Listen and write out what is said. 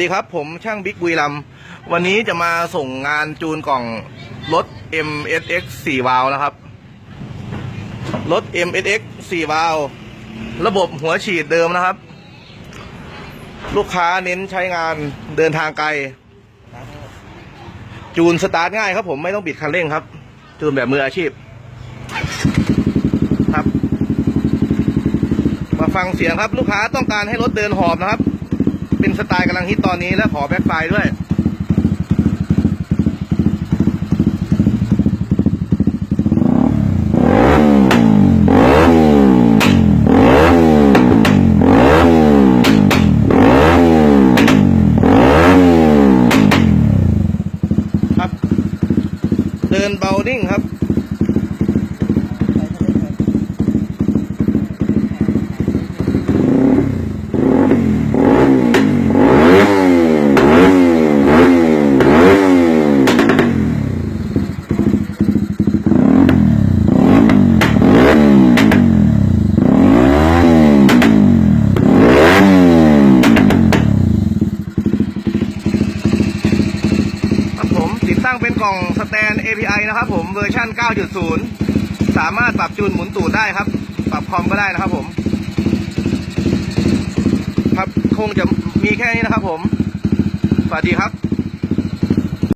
ดีครับ ผมช่างบิ๊กบุรีรัมวันนี้จะมาส่งงานจูนกล่องรถ MSX 4 วาล์วนะครับ รถ MSX 4 วาล์วระบบหัวฉีดเดิมนะครับ ลูกค้าเน้นใช้งานเดินทางไกล จูนสตาร์ทง่ายครับผมไม่ต้องบิดคันเร่งครับ จูนแบบมืออาชีพ ครับ มาฟังเสียงครับลูกค้าต้องการให้รถเดินหอบนะครับ เป็นสไตล์กำลังฮิตตอนนี้และขอแบ็คไฟด้วย ครับ เดินเบานิ่งครับผมติด ตั้งเป็นกล่องสแตน API นะครับผมเวอร์ชัน9.0 สามารถปรับจูนหมุนตูดได้ครับ ปรับคอมก็ได้นะครับผม ครับคงจะมีแค่นี้นะครับผม สวัสดีครับ